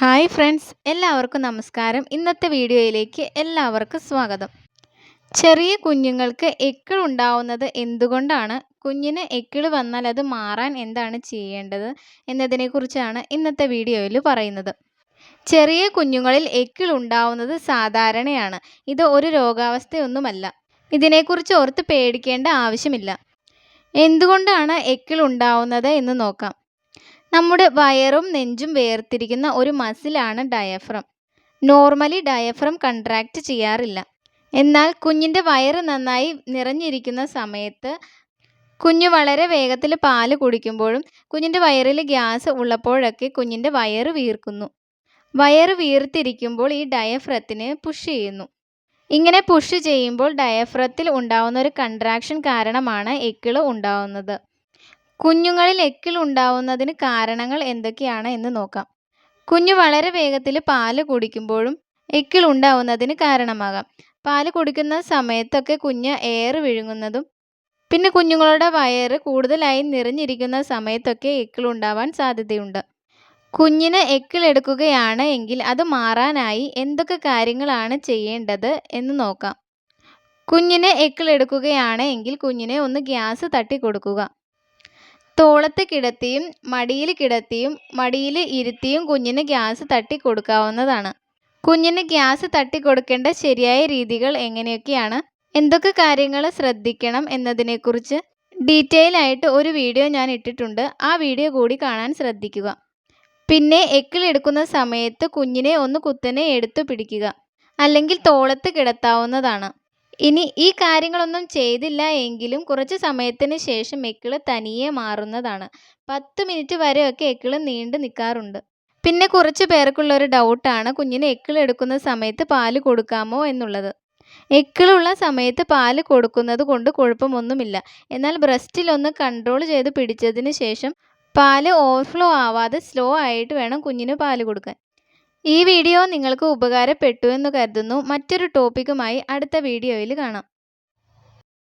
Hi friends എല്ലാവർക്കും നമസ്കാരം. ഇന്നത്തെ വീഡിയോയിലേക്ക് എല്ലാവർക്കും സ്വാഗതം. ചെറിയ കുഞ്ഞുങ്ങൾക്ക് എക്കിൾ ഉണ്ടാവുന്നത് എന്തുകൊണ്ടാണ്? കുഞ്ഞിന് എക്കിൾ വന്നാൽ അത് മാറാൻ എന്താണ് ചെയ്യേണ്ടത് എന്നതിനെക്കുറിച്ചാണ് ഇന്നത്തെ വീഡിയോയിൽ പറയുന്നത്. ചെറിയ കുഞ്ഞുങ്ങളിൽ എക്കിൾ ഉണ്ടാവുന്നത് സാധാരണയാണ്. ഇത് ഒരു രോഗാവസ്ഥയൊന്നുമല്ല. ഇതിനെക്കുറിച്ച് ഓർത്ത് പേടിക്കേണ്ട ആവശ്യമില്ല. എന്തുകൊണ്ടാണ് എക്കിൾ ഉണ്ടാവുന്നത് എന്ന് നോക്കാം. നമ്മുടെ വയറും നെഞ്ചും വേർതിരിക്കുന്ന ഒരു മസിലാണ് ഡയഫ്രം നോർമലി ഡയഫ്രം കൺട്രാക്റ്റ് ചെയ്യാറില്ല. എന്നാൽ കുഞ്ഞിന്റെ വയറ് നന്നായി നിറഞ്ഞിരിക്കുന്ന സമയത്ത് കുഞ്ഞ് വളരെ വേഗത്തിൽ പാൽ കുടിക്കുമ്പോഴും കുഞ്ഞിന്റെ വയറിൽ ഗ്യാസ് ഉള്ളപ്പോഴൊക്കെ കുഞ്ഞിന്റെ വയറ് വീർക്കുന്നു. വയറ് വീർത്തിരിക്കുമ്പോൾ ഈ ഡയഫ്രത്തിനെ പുഷ് ചെയ്യുന്നു. ഇങ്ങനെ പുഷ് ചെയ്യുമ്പോൾ ഡയഫ്രത്തിൽ ഉണ്ടാവുന്ന ഒരു കൺട്രാക്ഷൻ കാരണമാണ് എക്കിൾ ഉണ്ടാവുന്നത്. കുഞ്ഞുങ്ങളിൽ എക്കിൾ ഉണ്ടാവുന്നതിന് കാരണങ്ങൾ എന്തൊക്കെയാണ് എന്ന് നോക്കാം. കുഞ്ഞു വളരെ വേഗത്തിൽ പാൽ കുടിക്കുമ്പോഴും എക്കിൾ ഉണ്ടാവുന്നതിന് കാരണമാകാം. പാൽ കുടിക്കുന്ന സമയത്തൊക്കെ കുഞ്ഞ് എയർ വിഴുങ്ങുന്നതും പിന്നെ കുഞ്ഞുങ്ങളുടെ വയറ് കൂടുതലായി നിറഞ്ഞിരിക്കുന്ന സമയത്തൊക്കെ എക്കിൾ ഉണ്ടാവാൻ സാധ്യതയുണ്ട്. കുഞ്ഞിന് എക്കിൾ എടുക്കുകയാണ് എങ്കിൽ അത് മാറാനായി എന്തൊക്കെ കാര്യങ്ങളാണ് ചെയ്യേണ്ടത് എന്ന് നോക്കാം. കുഞ്ഞിന് എക്കിൾ എടുക്കുകയാണ് എങ്കിൽ കുഞ്ഞിനെ ഒന്ന് ഗ്യാസ് തട്ടി കൊടുക്കുക. തോളത്ത് കിടത്തിയും മടിയിൽ കിടത്തിയും മടിയിൽ ഇരുത്തിയും കുഞ്ഞിന് ഗ്യാസ് തട്ടി കൊടുക്കാവുന്നതാണ് കുഞ്ഞിന് ഗ്യാസ് തട്ടി കൊടുക്കേണ്ട ശരിയായ രീതികൾ എങ്ങനെയൊക്കെയാണ്? എന്തൊക്കെ കാര്യങ്ങൾ ശ്രദ്ധിക്കണം എന്നതിനെക്കുറിച്ച് ഡീറ്റെയിൽ ആയിട്ട് ഒരു വീഡിയോ ഞാൻ ഇട്ടിട്ടുണ്ട്. ആ വീഡിയോ കൂടി കാണാൻ ശ്രദ്ധിക്കുക. പിന്നെ എക്കിൾ എടുക്കുന്ന സമയത്ത് കുഞ്ഞിനെ ഒന്ന് കുത്തനെ എടുത്തു പിടിക്കുക. അല്ലെങ്കിൽ തോളത്ത് കിടത്താവുന്നതാണ്. ഇനി ഈ കാര്യങ്ങളൊന്നും ചെയ്തില്ല എങ്കിലും കുറച്ച് സമയത്തിന് ശേഷം എക്കിൾ തനിയെ മാറുന്നതാണ്. പത്ത് മിനിറ്റ് വരെയൊക്കെ എക്കിൾ നീണ്ടു നിൽക്കാറുണ്ട് പിന്നെ കുറച്ച് പേർക്കുള്ള ഒരു ഡൗട്ടാണ് കുഞ്ഞിന് എക്കിൾ എടുക്കുന്ന സമയത്ത് പാൽ കൊടുക്കാമോ എന്നുള്ളത്. എക്കിളുള്ള സമയത്ത് പാൽ കൊടുക്കുന്നത് കൊണ്ട് കുഴപ്പമൊന്നുമില്ല. എന്നാൽ ബ്രസ്റ്റിൽ ഒന്ന് കൺട്രോൾ ചെയ്ത് പിടിച്ചതിന് ശേഷം പാൽ ഓവർഫ്ലോ ആവാതെ സ്ലോ ആയിട്ട് വേണം കുഞ്ഞിന് പാൽ കൊടുക്കാൻ. ഈ വീഡിയോ നിങ്ങൾക്ക് ഉപകാരപ്പെട്ടു എന്ന് കരുതുന്നു. മറ്റൊരു ടോപ്പിക്കുമായി അടുത്ത വീഡിയോയിൽ കാണാം.